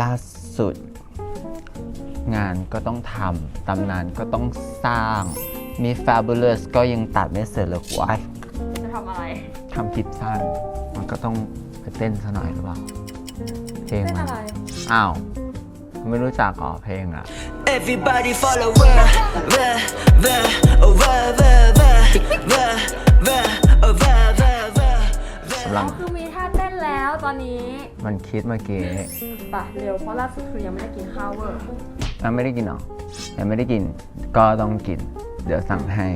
ล่าสุด งานก็ต้องทำตำนานก็ต้องสร้าง มี Fabulous ก็ยังตัดไม่เสร็จเลยว้ายจะทำอะไรทำคลิปสั้น มันก็ต้องไปเต้นซะหน่อยหรือเปล่า เพลงเต้นมันอะไรอ้าว ไม่รู้จักอ๋อเพลงอะ Everybody follow where, where, where, oh where, where, where, where, where, oh where, where, where, กำลัอ๋องคือมีท่าเต้น แล้วตอนนี้มันคิดเมื่อกี้ไปเร็วเพราะล่าสุดคือยังไม่ได้กินข้าวเวอร์ยังไม่ได้กินหรอยังไม่ได้กิน ก็ต้องกิน เดี๋ยวสั่งให้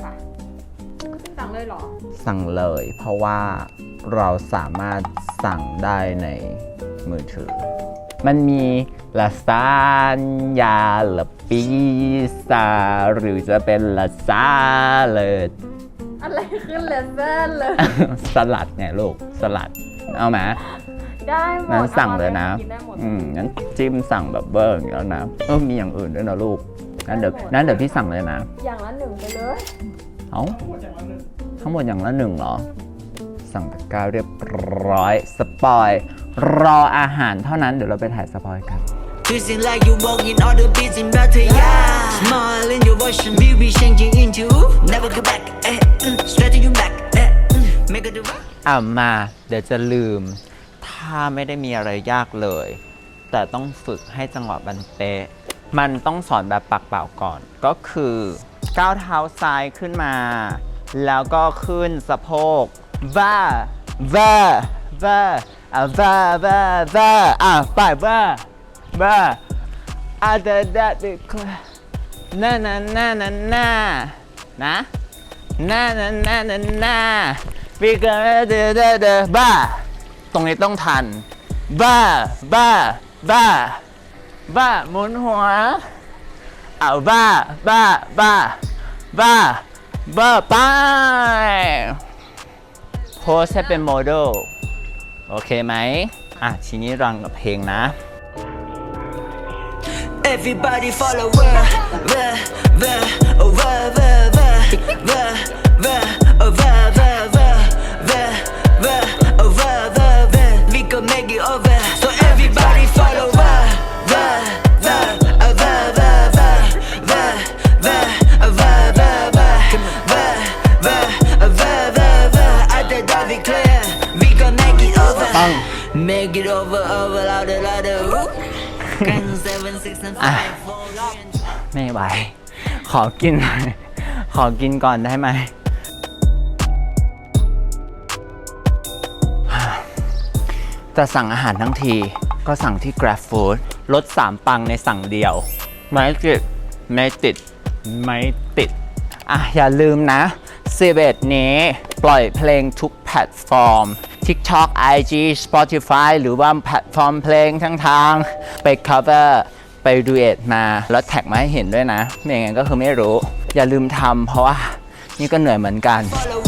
ไปสั่งเลยเหรอ สั่งเลย เพราะว่าเราสามารถสั่งได้ในมือถือ มันมีลาซานยาหรือปิซาหรือจะเป็นลาซาเลดอะไรขึ้นเลเซอร์เลย สลัดไงลูกสลัด เอาไหมได้หมดนั้นสั่งเลยนะกินได้หมด อืมงั้นจิ้มสั่งแบบเบอร์อย่างนี้แล้วนะเออมีอย่างอื่นด้วยนะลูกงั้นเดี๋ยวนั้นเดี๋ยวพี่สั่งเลยนะอย่างละหนึ่งไปเลย เอ้าทั้งหมดอย่างละหนึ่งเหรอ สั่งตะกร้าเรียบร้อยสปอยรออาหารเท่านั้นเดี๋ยวเราไปถ่ายสปอยกัน Twisting like you walking all the beats in battle, yeah. Smile in your voice and we be changing into never go back, eh, mm, straight to you อ่ามา เดี๋ยวจะลืม ถ้าไม่ได้มีอะไรยากเลย แต่ต้องฝึกให้จังหวะมันเป๊ะมันต้องสอนแบบปากเปล่าก่อน ก็คือก้าวเท้าซ้ายขึ้นมา แล้วก็ขึ้นสะโพกว่าว่าว่าอะว่าว่าว่าอะไปว่าว่าอะเดะเดะเดะน่าน่าน่าน่าน่านะน่าน่าน่าน่า น่าวิกเกอร์เดเดเดบ้า ตรงนี้ต้องทัน บ้า บ้า บ้า บ้าหมุนหัวเอาบ้า บ้า บ้า บ้า บ้าไปโพสให้เป็นโมเดล โอเคไหม อะ ทีนี้รังกับเพลงนะ Everybody follow where, where, where, oh where, where, that we clear. We can make it over. Bang. Make it over, over, louder, louder. Ooh. Gang seven, six, and five, four, three, and two. ไม่ไหว ขอกินหน่อย ขอกินก่อนได้ไหม จะสั่งอาหารทั้งที ก็สั่งที่ Grab Food ลด3 ปังในสั่งเดียว ไม่ติด ไม่ติด ไม่ติด อะ อย่าลืมนะ11นี้ ปล่อยเพลงทุกแพลตฟอร์ม TikTok IG Spotify หรือว่าแพลตฟอร์มเพลงทั้งทาง ไป cover ไปดูเอทมาแล้วแท็กมาให้เห็นด้วยนะ ไม่อย่างนั้นก็คือไม่รู้ อย่าลืมทำเพราะว่า นี่ก็เหนื่อยเหมือนกัน Follow